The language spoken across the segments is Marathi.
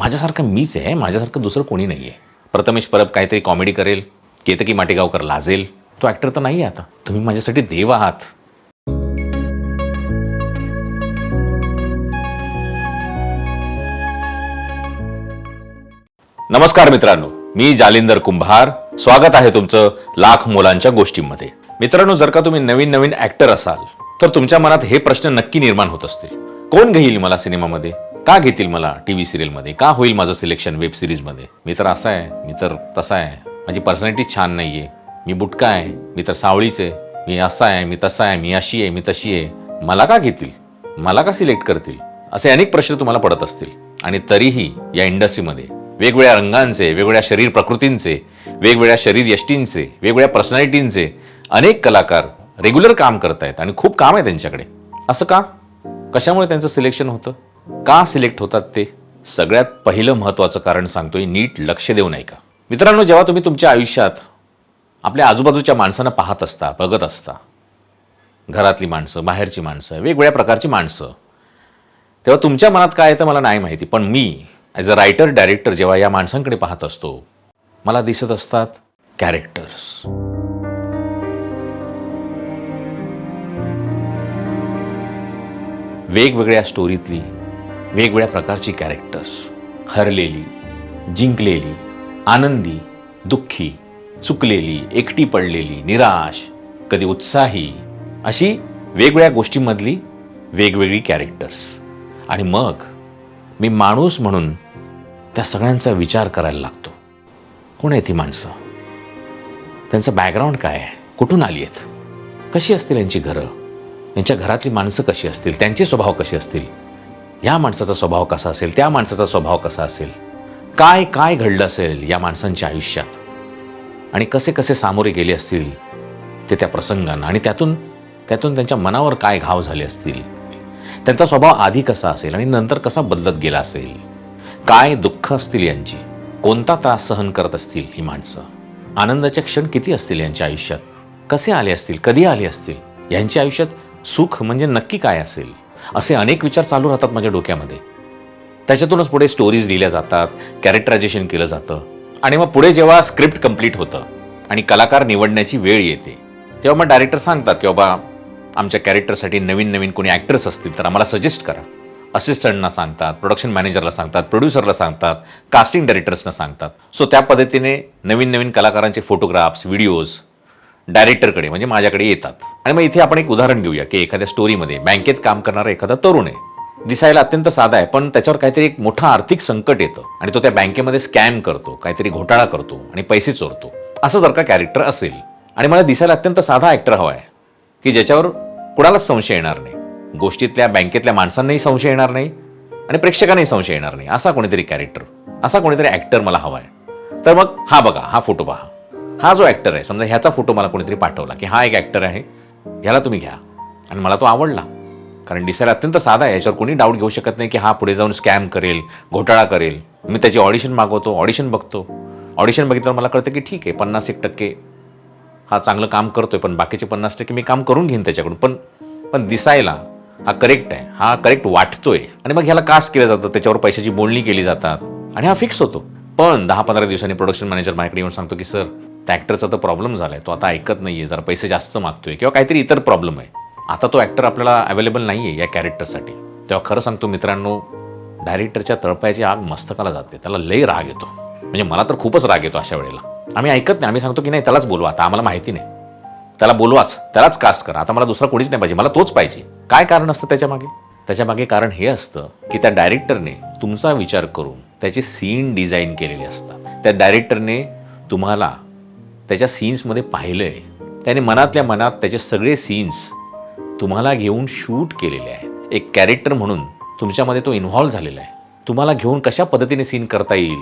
माझ्यासारखं मीच आहे माझ्यासारखं दुसरं कोणी नाही आहे प्रथमेश परब काहीतरी कॉमेडी करेल केतकी माटेगावकर लाजेल. तो ॲक्टर तर नाही आहे आता. तुम्ही माझ्यासाठी देव आहात. नमस्कार मित्रांनो मी जालिंदर कुंभार. स्वागत आहे तुमचं लाख मोलांच्या गोष्टींमध्ये. मित्रांनो जर का तुम्ही नवीन नवीन ऍक्टर असाल तर तुमच्या मनात हे प्रश्न नक्की निर्माण होत असतील. कोण घेईल मला सिनेमामध्ये? का घेतील मला टीव्ही सिरियलमध्ये? का होईल माझं सिलेक्शन वेब सिरीजमध्ये मी तर असा आहे मी तर तसा आहे. माझी पर्सनॅलिटी छान नाहीये. मी बुटका आहे मी तर सावळीच आहे. मी असा आहे मी तसा आहे मी अशी आहे मी तशी आहे. मला का घेतील? मला का सिलेक्ट करतील? असे अनेक प्रश्न तुम्हाला पडत असतील. आणि तरीही या इंडस्ट्रीमध्ये वेगवेगळ्या रंगांचे वेगवेगळ्या शरीर प्रकृतींचे वेगवेगळ्या शरीर यष्टींचे वेगवेगळ्या पर्सनॅलिटींचे अनेक कलाकार रेग्युलर काम करत आहेत आणि खूप काम आहे त्यांच्याकडे. असं का? कशामुळे त्यांचं सिलेक्शन होतं? का सिलेक्ट होतात ते? सगळ्यात पहिलं महत्त्वाचं कारण सांगतोय नीट लक्ष देऊ नाही का मित्रांनो जेव्हा तुम्ही तुमच्या आयुष्यात आपल्या आजूबाजूच्या माणसांना पाहत असता बघत असता घरातली माणसं बाहेरची माणसं वेगवेगळ्या प्रकारची माणसं तेव्हा तुमच्या मनात काय येतं मला नाही माहिती पण मी ॲज अ रायटर डायरेक्टर जेव्हा या माणसांकडे पाहत असतो मला दिसत असतात कॅरेक्टर्स वेगवेगळ्या स्टोरीतली वेगवेगळ्या प्रकारची कॅरेक्टर्स हरलेली जिंकलेली आनंदी दुःखी चुकलेली एकटी पडलेली निराश कधी उत्साही अशी वेगवेगळ्या गोष्टींमधली वेगवेगळी कॅरेक्टर्स आणि मग मी माणूस म्हणून त्या सगळ्यांचा विचार करायला लागतो. कोण आहे ती माणसं? त्यांचं बॅकग्राऊंड काय आहे? कुठून आली आहेत? कशी असतील यांची घरं? यांच्या घरातली माणसं कशी असतील? त्यांचे स्वभाव कसे असतील? या माणसाचा स्वभाव कसा असेल त्या माणसाचा स्वभाव कसा असेल? काय काय घडलं असेल या माणसांच्या आयुष्यात? आणि कसे कसे सामोरे गेले असतील ते त्या प्रसंगांना? आणि त्यातून त्यातून त्यांच्या मनावर काय घाव झाले असतील? त्यांचा स्वभाव आधी कसा असेल आणि नंतर कसा बदलत गेला असेल? काय दुःख असतील यांची? कोणता त्रास सहन करत असतील ही माणसं? आनंदाचे क्षण किती असतील यांच्या आयुष्यात? कसे आले असतील? कधी आले असतील? यांच्या आयुष्यात सुख म्हणजे नक्की काय असेल? असे अनेक विचार चालू राहतात माझ्या डोक्यामध्ये. त्याच्यातूनच पुढे स्टोरीज लिहिल्या जातात कॅरेक्टरायझेशन केलं जातं. आणि मग पुढे जेव्हा स्क्रिप्ट कंप्लीट होतं आणि कलाकार निवडण्याची वेळ येते तेव्हा मग डायरेक्टर सांगतात की बाबा आमच्या कॅरेक्टरसाठी नवीन नवीन कोणी ॲक्टर्स असतील तर आम्हाला सजेस्ट करा. असिस्टंटना सांगतात प्रोडक्शन मॅनेजरला सांगतात प्रोड्युसरला सांगतात कास्टिंग डायरेक्टर्सना सांगतात. सो त्या पद्धतीने नवीन नवीन कलाकारांचे फोटोग्राफ्स व्हिडिओज डायरेक्टरकडे म्हणजे माझ्याकडे येतात. आणि मग इथे आपण एक उदाहरण घेऊया की एखाद्या स्टोरीमध्ये बँकेत काम करणारा एखादा तरुण आहे. दिसायला अत्यंत साधा आहे पण त्याच्यावर काहीतरी एक मोठं आर्थिक संकट येतं आणि तो त्या बँकेमध्ये स्कॅम करतो काहीतरी घोटाळा करतो आणि पैसे चोरतो. असं जर का कॅरेक्टर असेल आणि मला दिसायला अत्यंत साधा ॲक्टर हवा आहे की ज्याच्यावर कुणालाच संशय येणार नाही. गोष्टीतल्या बँकेतल्या माणसांनाही संशय येणार नाही आणि प्रेक्षकांनाही संशय येणार नाही. असा कोणीतरी कॅरेक्टर असा कोणीतरी ॲक्टर मला हवा आहे. तर मग हा बघा हा फोटो पहा. हा जो ॲक्टर आहे समजा ह्याचा फोटो मला कोणीतरी पाठवला की हा एक ॲक्टर आहे ह्याला तुम्ही घ्या. आणि मला तो आवडला. कारण दिसायला अत्यंत साधा आहे याच्यावर कोणी डाऊट घेऊ शकत नाही की हा पुढे जाऊन स्कॅम करेल घोटाळा करेल. मी त्याची ऑडिशन मागवतो ऑडिशन बघतो. ऑडिशन बघितल्यावर मला कळतं की ठीक आहे पन्नास एक टक्के हा चांगलं काम करतो आहे पण बाकीचे पन्नास टक्के मी काम करून घेईन त्याच्याकडून. पण पण दिसायला हा करेक्ट आहे हा करेक्ट वाटतोय. आणि मग ह्याला कास्ट केलं जातं त्याच्यावर पैशाची बोलणी केली जातात. आणि हा फिक्स होतो. पण दहा पंधरा दिवसांनी प्रोडक्शन मॅनेजर माझ्याकडे येऊन सांगतो की सर त्या ॲक्टरचा तर प्रॉब्लेम झाला आहे तो आता ऐकत नाही आहे जरा पैसे जास्त मागतोय किंवा काहीतरी इतर प्रॉब्लेम आहे. आता तो ॲक्टर आपल्याला अवेलेबल नाही आहे या कॅरेक्टरसाठी तेव्हा खरं सांगतो मित्रांनो डायरेक्टरच्या तळपायाची आग मस्तकाला जाते. त्याला लय राग येतो. म्हणजे मला तर खूपच राग येतो अशा वेळेला. आम्ही ऐकत नाही. आम्ही सांगतो की नाही त्यालाच बोलवा. आता आम्हाला माहिती नाही. त्याला बोलवाच. त्यालाच कास्ट करा. आता मला दुसरा कोणीच नाही पाहिजे. मला तोच पाहिजे. काय कारण असतं त्याच्यामागे त्याच्यामागे कारण हे असतं की त्या डायरेक्टरने तुमचा विचार करून त्याचे सीन डिझाईन केलेले असतात. त्या डायरेक्टरने तुम्हाला त्याच्या सीन्समध्ये पाहिलंय. त्याने मनातल्या मनात त्याचे सगळे सीन्स तुम्हाला घेऊन शूट केलेले आहेत. एक कॅरेक्टर म्हणून तुमच्यामध्ये तो इन्व्हॉल्व्ह झालेला आहे. तुम्हाला घेऊन कशा पद्धतीने सीन करता येईल?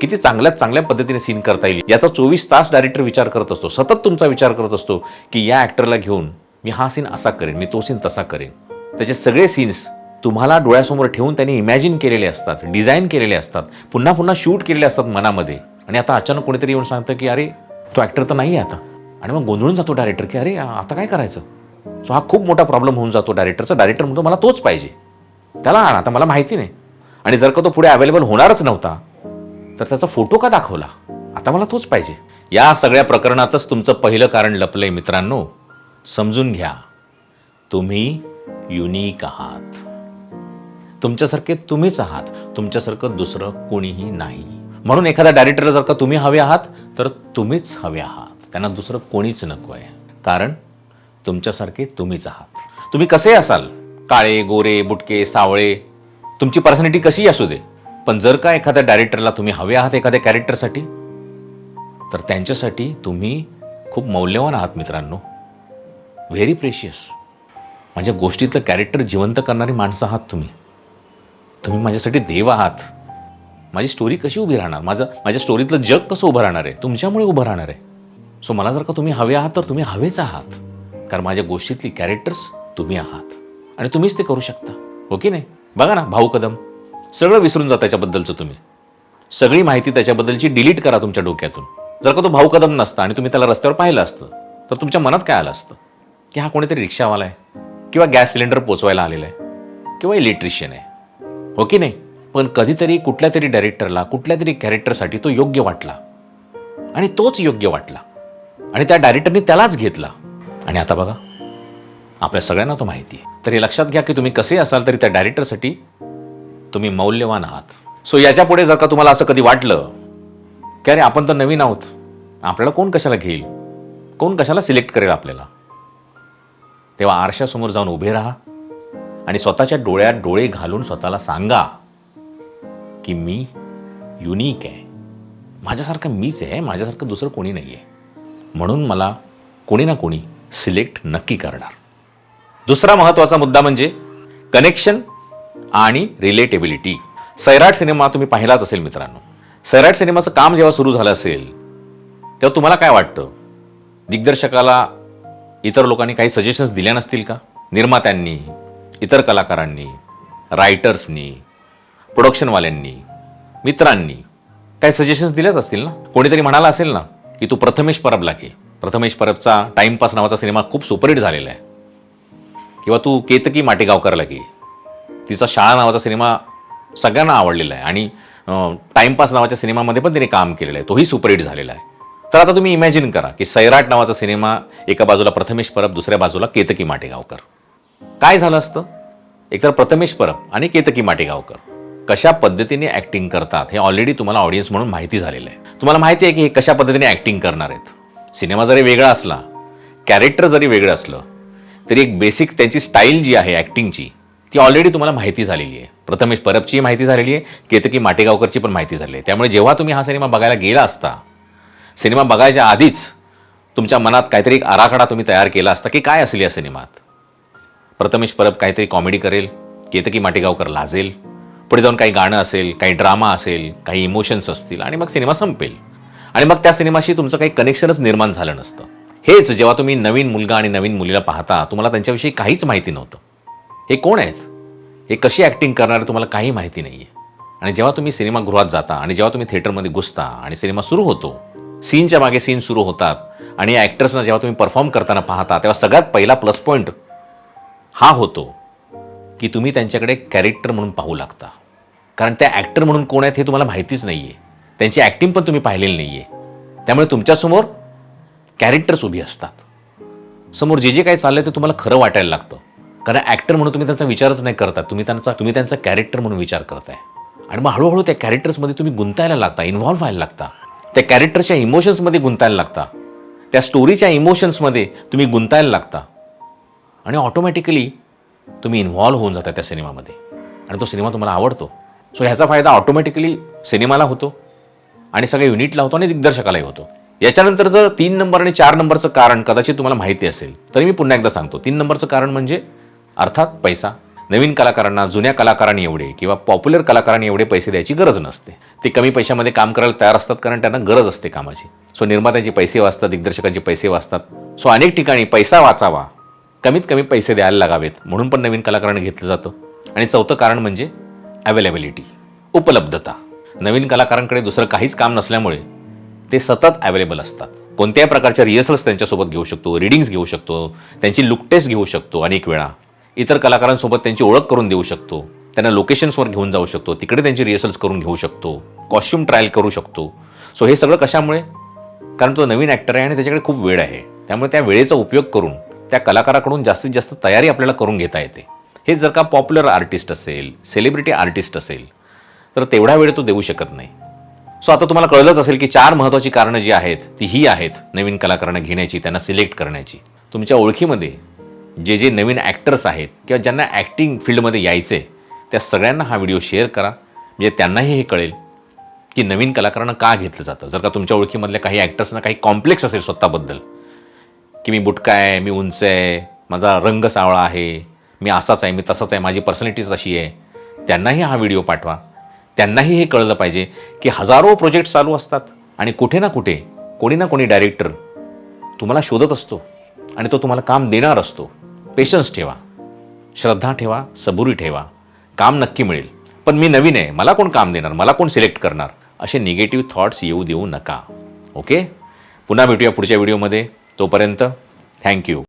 किती चांगल्यात चांगल्या पद्धतीने सीन करता येईल? याचा चोवीस तास डायरेक्टर विचार करत असतो. सतत तुमचा विचार करत असतो की या ॲक्टरला घेऊन मी हा सीन असा करेन मी तो सीन तसा करेन. त्याचे सगळे सीन्स तुम्हाला डोळ्यासमोर ठेवून त्यांनी इमॅजिन केलेले असतात डिझाईन केलेले असतात पुन्हा पुन्हा शूट केलेले असतात मनामध्ये. आणि आता अचानक कोणीतरी येऊन सांगतं की अरे तो ॲक्टर तर नाही आहे आता. आणि मग गोंधळून जातो डायरेक्टर की अरे आता काय करायचं? सो हा खूप मोठा प्रॉब्लेम होऊन जातो डायरेक्टरचा डायरेक्टर म्हणतो मला तोच पाहिजे. त्याला आण आता मला माहिती नाही. आणि जर का तो पुढे अवेलेबल होणारच नव्हता तर त्याचा फोटो का दाखवला? आता मला तोच पाहिजे. या सगळ्या प्रकरणातच तुमचं पहिलं कारण लपलंय मित्रांनो. समजून घ्या. तुम्ही युनिक आहात. तुमच्यासारखे तुम्हीच आहात. तुमच्यासारखं दुसरं कोणीही नाही. म्हणून एखाद्या डायरेक्टरला जर का तुम्ही हवे आहात तर तुम्हीच हवे आहात. त्यांना दुसरं कोणीच नको आहे. कारण तुमच्यासारखे तुम्हीच आहात. तुम्ही कसे असाल? काळे गोरे बुटके सावळे? तुमची पर्सनॅलिटी कशी असू दे? पण जर का एखाद्या डायरेक्टरला तुम्ही हवे आहात एखाद्या कॅरेक्टरसाठी तर त्यांच्यासाठी तुम्ही खूप मौल्यवान आहात मित्रांनो. व्हेरी प्रेशियस माझ्या गोष्टीतलं कॅरेक्टर जिवंत करणारी माणसं आहात तुम्ही. तुम्ही माझ्यासाठी देव आहात. माझी स्टोरी कशी उभी राहणार? माझं माझ्या स्टोरीतलं जग कसं उभं राहणार आहे? तुमच्यामुळे उभं राहणार आहे. सो मला जर का तुम्ही हवे आहात तर तुम्ही हवेच आहात. कारण माझ्या गोष्टीतली कॅरेक्टर्स तुम्ही आहात. आणि तुम्हीच ते करू शकता. हो की नाही? बघा ना भाऊ कदम. सगळं विसरून जा त्याच्याबद्दलचं तुम्ही. सगळी माहिती त्याच्याबद्दलची डिलीट करा तुमच्या डोक्यातून. जर का तो भाऊ कदम नसता आणि तुम्ही त्याला रस्त्यावर पाहिलं असतं तर तुमच्या मनात काय आलं असतं? की हा कोणीतरी रिक्षावाला आहे? किंवा गॅस सिलेंडर पोचवायला आलेला आहे? किंवा इलेक्ट्रिशियन आहे? हो की नाही? पण कधीतरी कुठल्या तरी डायरेक्टरला कुठल्या तरी कॅरेक्टरसाठी तो योग्य वाटला. आणि तोच योग्य वाटला. आणि त्या डायरेक्टरने त्यालाच घेतला. आणि आता बघा आपल्या सगळ्यांना तो माहिती आहे. तर हे लक्षात घ्या की तुम्ही कसे असाल तरी त्या डायरेक्टरसाठी तुम्ही मौल्यवान आहात. सो याच्यापुढे जर का तुम्हाला असं कधी वाटलं की अरे आपण तर नवीन आहोत आपल्याला कोण कशाला घेईल? कोण कशाला सिलेक्ट करेल आपल्याला? तेव्हा आरशासमोर जाऊन उभे राहा आणि स्वतःच्या डोळ्यात डोळे घालून स्वतःला सांगा की मी युनिक आहे. माझ्यासारखं मीच आहे माझ्यासारखं दुसरं कोणी नाही आहे म्हणून मला कोणी ना कोणी सिलेक्ट नक्की करणार. दुसरा महत्त्वाचा मुद्दा म्हणजे कनेक्शन आणि रिलेटेबिलिटी सैराट सिनेमा तुम्ही पाहिलाच असेल मित्रांनो. सैराट सिनेमाचं काम जेव्हा सुरू झालं असेल तेव्हा तुम्हाला काय वाटतं? दिग्दर्शकाला इतर लोकांनी काही सजेशन्स दिल्या नसतील का? निर्मात्यांनी इतर कलाकारांनी रायटर्सनी प्रोडक्शनवाल्यांनी मित्रांनी काही सजेशन्स दिल्याच असतील ना? कोणीतरी म्हणाला असेल ना की तू प्रथमेश परबला घे. प्रथमेश परबचा टाइमपास नावाचा सिनेमा खूप सुपरहिट झालेला आहे. किंवा तू केतकी माटेगावकरला घे. तिचा शाळा नावाचा सिनेमा सगळ्यांना आवडलेला आहे. आणि टाईमपास टाइमपास नावाच्या सिनेमामध्ये पण तिने काम केलेलं आहे. तोही सुपरहिट झालेला आहे. तर आता तुम्ही इमॅजिन करा की सैराट नावाचा सिनेमा एका बाजूला प्रथमेश परब दुसऱ्या बाजूला केतकी माटेगावकर. काय झालं असतं? एकतर प्रथमेश परब आणि केतकी माटेगावकर. कशा पद्धतीने ॲक्टिंग करतात हे ऑलरेडी तुम्हाला ऑडियन्स म्हणून माहिती झालेलं आहे. तुम्हाला माहिती आहे की हे कशा पद्धतीने ॲक्टिंग करणार आहेत. सिनेमा जरी वेगळा असला कॅरेक्टर जरी वेगळं असलं तरी एक बेसिक त्यांची स्टाईल जी आहे ॲक्टिंगची ती ऑलरेडी तुम्हाला माहिती झालेली आहे. प्रथमेश परबची माहिती झालेली आहे केतकी माटेगावकरची पण माहिती झाली आहे. त्यामुळे जेव्हा तुम्ही हा सिनेमा बघायला गेला असता सिनेमा बघायच्या आधीच तुमच्या मनात काहीतरी एक आराखडा तुम्ही तयार केला असता की काय असेल या सिनेमात? प्रथमेश परब काहीतरी कॉमेडी करेल केतकी माटेगावकर लाजेल पुढे जाऊन काही गाणं असेल काही ड्रामा असेल काही इमोशन्स असतील आणि मग सिनेमा संपेल. आणि मग त्या सिनेमाशी तुमचं काही कनेक्शनच निर्माण झालं नसतं. हेच जेव्हा तुम्ही नवीन मुलगा आणि नवीन मुलीला पाहता तुम्हाला त्यांच्याविषयी काहीच माहिती नव्हतं. हे कोण आहेत? हे कशी ॲक्टिंग करणारे तुम्हाला काही माहिती नाही आहे आणि जेव्हा तुम्ही सिनेमागृहात जाता आणि जेव्हा तुम्ही थिएटरमध्ये घुसता आणि सिनेमा सुरू होतो सीनच्या मागे सीन सुरू होतात आणि या ॲक्टर्सना जेव्हा तुम्ही परफॉर्म करताना पाहता तेव्हा सगळ्यात पहिला प्लस पॉईंट हा होतो की तुम्ही त्यांच्याकडे कॅरेक्टर म्हणून पाहू लागता. कारण त्या ॲक्टर म्हणून कोण आहेत हे तुम्हाला माहितीच नाही आहे त्यांची ॲक्टिंग पण तुम्ही पाहिलेली नाही आहे त्यामुळे तुमच्यासमोर कॅरेक्टर्स उभी असतात. समोर जे जे काही चाललंय ते तुम्हाला खरं वाटायला लागतं. कारण ॲक्टर म्हणून तुम्ही त्यांचा विचारच नाही करता तुम्ही त्यांचा तुम्ही त्यांचा कॅरेक्टर म्हणून विचार करताय. आणि मग हळूहळू त्या कॅरेक्टर्समध्ये तुम्ही गुंतायला लागता इन्व्हॉल्व्ह व्हायला लागता. त्या कॅरेक्टरच्या इमोशन्समध्ये गुंतायला लागता. त्या स्टोरीच्या इमोशन्समध्ये तुम्ही गुंतायला लागता. आणि ऑटोमॅटिकली तुम्ही इन्व्हॉल्व्ह होऊन जाता त्या सिनेमामध्ये. आणि तो सिनेमा तुम्हाला आवडतो. सो ह्याचा फायदा ऑटोमॅटिकली सिनेमाला होतो आणि सगळ्या युनिटला होतो आणि दिग्दर्शकालाही होतो. याच्यानंतर जर तीन नंबर आणि चार नंबरचं कारण कदाचित तुम्हाला माहिती असेल तरी मी पुन्हा एकदा सांगतो. तीन नंबरचं कारण म्हणजे अर्थात पैसा. नवीन कलाकारांना जुन्या कलाकारांनी एवढे किंवा पॉप्युलर कलाकारांनी एवढे पैसे द्यायची गरज नसते. ते कमी पैशामध्ये काम करायला तयार असतात कारण त्यांना गरज असते कामाची. सो निर्मात्याचे पैसे वाचतात दिग्दर्शकांचे पैसे वाचतात. सो अनेक ठिकाणी पैसा वाचावा. कमीत कमी पैसे द्यायला लागावेत. म्हणून पण नवीन कलाकारांना घेतलं जातं. आणि चौथं कारण म्हणजे अवेलेबिलिटी उपलब्धता. नवीन कलाकारांकडे दुसरं काहीच काम नसल्यामुळे ते सतत अवेलेबल असतात. कोणत्याही प्रकारच्या रिहर्सल्स त्यांच्यासोबत घेऊ शकतो रिडिंग्स घेऊ शकतो त्यांची लुक टेस्ट घेऊ शकतो अनेक वेळा. इतर कलाकारांसोबत त्यांची ओळख करून देऊ शकतो त्यांना लोकेशन्सवर घेऊन जाऊ शकतो तिकडे त्यांची रिहर्सल्स करून घेऊ शकतो कॉस्ट्युम ट्रायल करू शकतो. सो हे सगळं कशामुळे? कारण तो नवीन ॲक्टर आहे आणि त्याच्याकडे खूप वेळ आहे. त्यामुळे त्या वेळेचा उपयोग करून त्या कलाकाराकडून जास्तीत जास्त तयारी आपल्याला करून घेता येते. हे जर का पॉप्युलर आर्टिस्ट असेल सेलिब्रिटी आर्टिस्ट असेल तर तेवढा वेळ तो देऊ शकत नाही. सो आता तुम्हाला कळलंच असेल की चार महत्त्वाची कारणं जी आहेत ती ही आहेत नवीन कलाकारांना घेण्याची त्यांना सिलेक्ट करण्याची. तुमच्या ओळखीमध्ये जे जे नवीन ॲक्टर्स आहेत किंवा ज्यांना ॲक्टिंग फील्डमध्ये यायचे त्या सगळ्यांना हा व्हिडिओ शेअर करा. म्हणजे त्यांनाही हे कळेल की नवीन कलाकारांना का घेतलं जातं. जर का तुमच्या ओळखीमधल्या काही ॲक्टर्सना काही कॉम्प्लेक्स असेल स्वतःबद्दल की मी बुटका आहे मी उंच आहे माझा रंग सावळा आहे मी असाच आहे मी तसाच आहे माझी पर्सनॅलिटीच अशी आहे. त्यांनाही हा व्हिडिओ पाठवा. त्यांनाही हे कळलं पाहिजे की हजारो प्रोजेक्ट चालू असतात आणि कुठे ना कुठे कोणी ना कोणी डायरेक्टर तुम्हाला शोधत असतो आणि तो तुम्हाला काम देणार असतो. पेशन्स ठेवा. श्रद्धा ठेवा सबुरी ठेवा. काम नक्की मिळेल. पण मी नवीन आहे मला कोण काम देणार मला कोण सिलेक्ट करणार? असे निगेटिव्ह थॉट्स येऊ देऊ नका. ओके पुन्हा भेटूया पुढच्या व्हिडिओमध्ये तोपर्यंत थँक्यू